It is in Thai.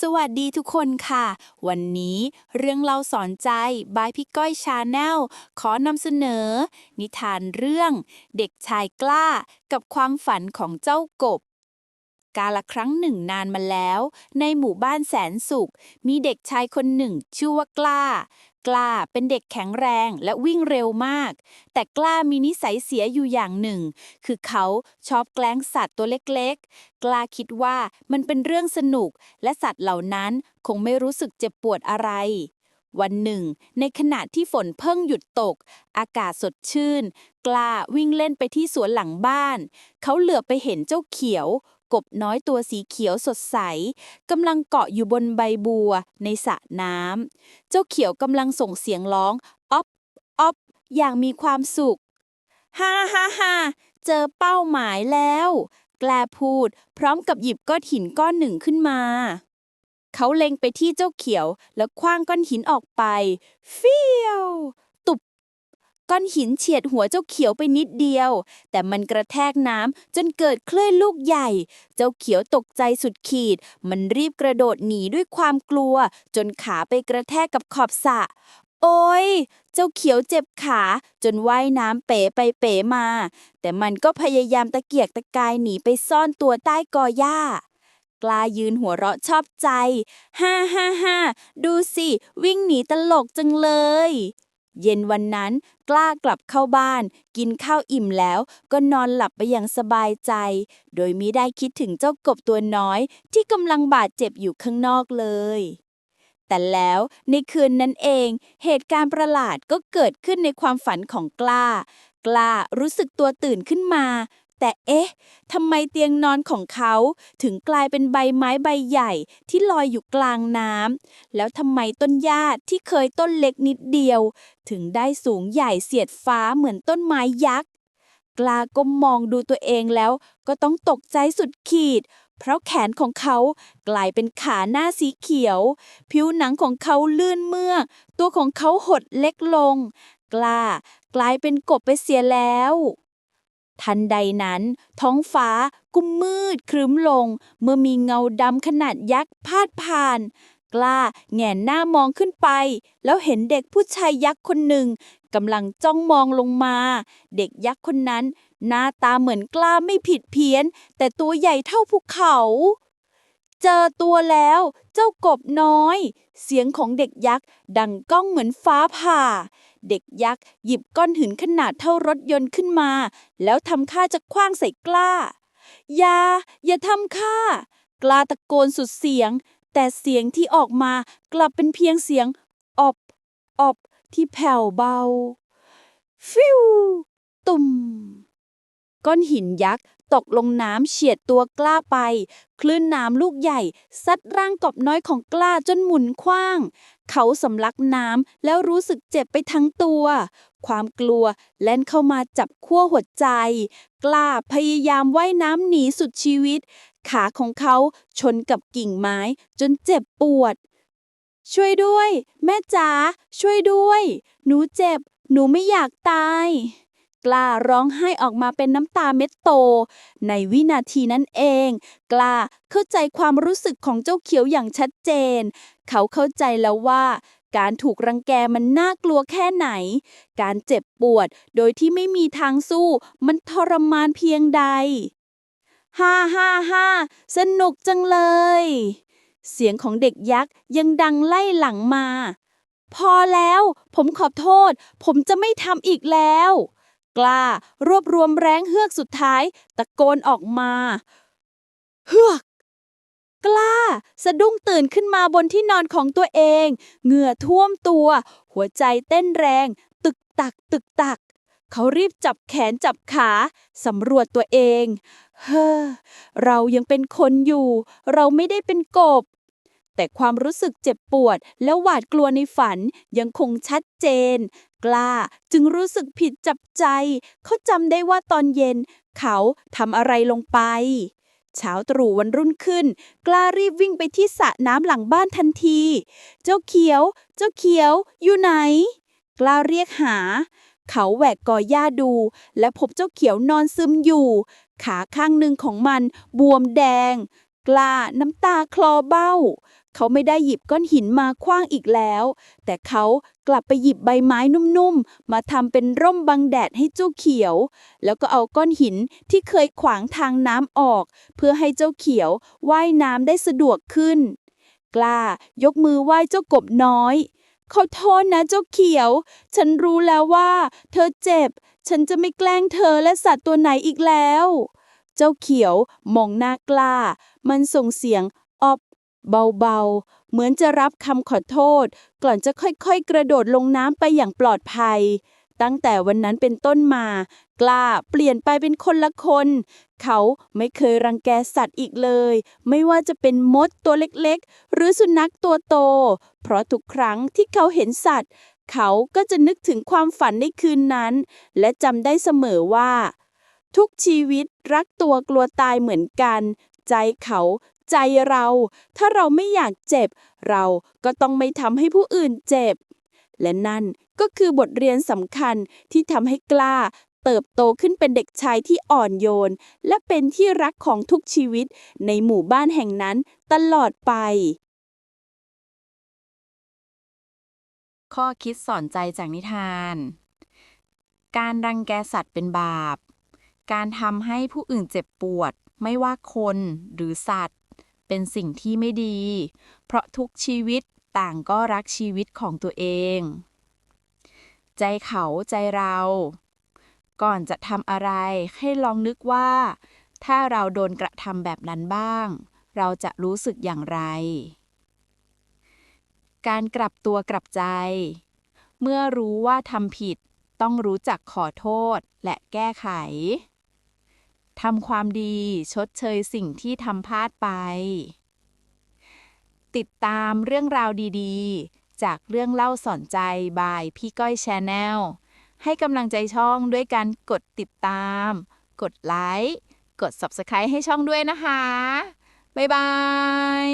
สวัสดีทุกคนค่ะ วันนี้เรื่องเล่าสอนใจบายพี่ก้อยชาแนลขอนำเสนอ นิทานเรื่อง เด็กชายกล้ากับความฝันของเจ้ากบ กาละครั้งหนึ่งนานมาแล้ว ในหมู่บ้านแสนสุข มีเด็กชายคนหนึ่ง ชื่อว่ากล้า กล้าเป็นเด็กแข็งแรงและวิ่งเร็วมาก แต่กล้ามีนิสัยเสียอยู่อย่างหนึ่ง คือเขาชอบแกล้งสัตว์ตัวเล็กๆ กล้าคิดว่ามันเป็นเรื่องสนุก และสัตว์เหล่านั้นคงไม่รู้สึกเจ็บปวดอะไร วันหนึ่ง ในขณะที่ฝนเพิ่งหยุดตก อากาศสดชื่น กล้าวิ่งเล่นไปที่สวนหลังบ้าน เขาเหลือไปเห็นเจ้าเขียว กบน้อยตัวสีเขียวสดใสกำลังเกาะอยู่บนใบบัว ในสระน้ำเจ้าเขียวกำลังส่งเสียงร้องอ๊อบอ๊อบอย่างมีความสุขฮ่าฮ่าฮ่าเจอเป้าหมายแล้ว แกลพูด พร้อมกับหยิบก้อนหินก้อนหนึ่งขึ้นมา เขาเล็งไปที่เจ้าเขียว แล้วคว้างก้อนหินออกไป เฟี้ยว ตุบ ก้อนหินเฉียดหัวเจ้าเขียวไปนิดเดียว แต่มันกระแทกน้ำจนเกิดคลื่นลูกใหญ่ เจ้าเขียวตกใจสุดขีด มันรีบกระโดดหนีด้วยความกลัว จนขาไปกระแทกกับขอบสระโอ้ย เจ้าเขียวเจ็บขาจนว่ายน้ำเป๋ไปเป๋มา แต่มันก็พยายามตะเกียกตะกายหนีไปซ่อนตัวใต้กอหญ้า ล้ายืนหัวเราะชอบใจ ฮ่าฮ่าฮ่าดูสิ วิ่งหนีตลกจังเลย เย็นวันนั้นกล้ากลับเข้าบ้าน กินข้าวอิ่มแล้วก็นอนหลับไปอย่างสบายใจ โดยมิได้คิดถึงเจ้ากบตัวน้อย ที่กำลังบาดเจ็บอยู่ข้างนอกเลยแต่แล้วในคืนนั้นเอง เหตุการณ์ประหลาดก็เกิดขึ้นในความฝันของกล้า กล้ารู้สึกตัวตื่นขึ้นมา แต่เอ๊ะทำไมเตียงนอนของเขาถึงกลายเป็นใบไม้ใบใหญ่ที่ลอยอยู่กลางน้ำแล้วทำไมต้นหญ้าที่เคยต้นเล็กนิดเดียว ถึงได้สูงใหญ่เสียดฟ้าเหมือนต้นไม้ยักษ์กล้าก้มมองดูตัวเองแล้วก็ต้องตกใจสุดขีด เพราะแขนของเขากลายเป็นขาหน้าสีเขียว ผิวหนังของเขาลื่นเมื่อ ตัวของเขาหดเล็กลง กล้ากลายเป็นกบไปเสียแล้ว ทันใดนั้น ท้องฟ้าก็มืดครึ้มลง เมื่อมีเงาดำขนาดยักษ์พาดผ่าน กล้าแงนหน้ามองขึ้นไป แล้วเห็นเด็กผู้ชายยักษ์คนหนึ่งกำลังจ้องมองลงมา เด็กยักษ์คนนั้น หน้าตาเหมือนกล้าไม่ผิดเพี้ยน แต่ตัวใหญ่เท่าภูเขา เจอตัวแล้วเจ้ากบน้อย เสียงของเด็กยักษ์ดังก้องเหมือนฟ้าผ่า เด็กยักษ์หยิบก้อนหินขนาดเท่ารถยนต์ขึ้นมา แล้วทำข้าจะคว้างใส่กล้า อย่า อย่าทำข้า กล้าตะโกนสุดเสียง แต่เสียงที่ออกมากลับเป็นเพียงเสียงอบอบที่แผ่วเบา ฟิวตุ่ม ก้อนหินยักษ์ ตกลงน้ำเฉียดตัวกล้าไป คลื่นน้ำลูกใหญ่ ซัดร่างกบน้อยของกล้าจนหมุนคว้าง เขาสำลักน้ำแล้วรู้สึกเจ็บไปทั้งตัว ความกลัวแล่นเข้ามาจับขั้วหัวใจ กล้าพยายามว่ายน้ำหนีสุดชีวิต ขาของเขาชนกับกิ่งไม้จนเจ็บปวด ช่วยด้วย แม่จ๋าช่วยด้วย หนูเจ็บ หนูไม่อยากตาย กล้าร้องไห้ออกมาเป็นน้ำตาเม็ดโต ในวินาทีนั้นเอง กล้าเข้าใจความรู้สึกของเจ้าเขียวอย่างชัดเจน เขาเข้าใจแล้วว่า การถูกรังแกมันน่ากลัวแค่ไหน การเจ็บปวดโดยที่ไม่มีทางสู้ มันทรมานเพียงใดฮ่าฮ่าฮ่าสนุกจังเลย เสียงของเด็กยักษ์ยังดังไล่หลังมา พอแล้ว ผมขอโทษ ผมจะไม่ทำอีกแล้ว กล้า รวบรวมแรงเฮือกสุดท้าย ตะโกนออกมา เฮือกกล้า สะดุ้งตื่นขึ้นมาบนที่นอนของตัวเอง เหงื่อท่วมตัว หัวใจเต้นแรง ตึกตักตึกตัก เขารีบจับแขนจับขาสำรวจตัวเอง เฮ้อ เรายังเป็นคนอยู่ เราไม่ได้เป็นกบ แต่ความรู้สึกเจ็บปวดและหวาดกลัวในฝันยังคงชัดเจน กล้า จึงรู้สึกผิดจับใจ เขาจำได้ว่าตอนเย็น เขาทำอะไรลงไป เช้าตรู่วันรุ่นขึ้น กล้ารีบวิ่งไปที่สระน้ำหลังบ้านทันที เจ้าเขียว เจ้าเขียว อยู่ไหน กล้าเรียกหา เขาแหวกกอหญ้าดู และพบเจ้าเขียวนอนซึมอยู่ ขาข้างหนึ่งของมันบวมแดง กล้าน้ำตาคลอเบ้า เขาไม่ได้หยิบก้อนหินมาคว้างอีกแล้ว แต่เขากลับไปหยิบใบไม้นุ่มๆ มาทำเป็นร่มบังแดดให้เจ้าเขียว แล้วก็เอาก้อนหินที่เคยขวางทางน้ำออก เพื่อให้เจ้าเขียวว่ายน้ำได้สะดวกขึ้น กล้ายกมือไหว้เจ้ากบน้อยขอโทษนะเจ้าเขียว ฉันรู้แล้วว่า เธอเจ็บ ฉันจะไม่แกล้งเธอและสัตว์ตัวไหนอีกแล้ว เจ้าเขียวมองหน้ากล้า มันส่งเสียงออบเบาๆ เหมือนจะรับคำขอโทษ ก่อนจะค่อยๆ กระโดดลงน้ำไปอย่างปลอดภัย ตั้งแต่วันนั้นเป็นต้นมา กล้าเปลี่ยนไปเป็นคนละคน เขาไม่เคยรังแกสัตว์อีกเลย ไม่ว่าจะเป็นมดตัวเล็กๆ หรือสุนัขตัวโต เพราะทุกครั้งที่เขาเห็นสัตว์ เขาก็จะนึกถึงความฝันในคืนนั้น และจำได้เสมอว่า ทุกชีวิตรักตัวกลัวตายเหมือนกัน ใจเขา ใจเรา ถ้าเราไม่อยากเจ็บ เราก็ต้องไม่ทำให้ผู้อื่นเจ็บ และนั่นก็คือบทเรียนสำคัญที่ทำให้กล้า เติบโตขึ้นเป็นเด็กชายที่อ่อนโยน และเป็นที่รักของทุกชีวิตในหมู่บ้านแห่งนั้นตลอดไป ข้อคิดสอนใจจากนิทาน การรังแกสัตว์เป็นบาป การทำให้ผู้อื่นเจ็บปวด ไม่ว่าคนหรือสัตว์ เป็นสิ่งที่ไม่ดี เพราะทุกชีวิตต่างก็รักชีวิตของตัวเอง ใจเขาใจเรา ก่อนจะทำอะไรให้ลองนึกว่า ถ้าเราโดนกระทำแบบนั้นบ้าง เราจะรู้สึกอย่างไร การกลับตัวกลับใจ เมื่อรู้ว่าทำผิดต้องรู้จักขอโทษและแก้ไข ทำความดีชดเชยสิ่งที่ทำพลาดไป ติดตามเรื่องราวดีๆ จากเรื่องเล่าสอนใจบายพี่ก้อยชาแนลให้กำลังใจช่องด้วยการกดติดตาม กดไลค์ กด Subscribe ให้ช่องด้วยนะคะ บ๊ายบาย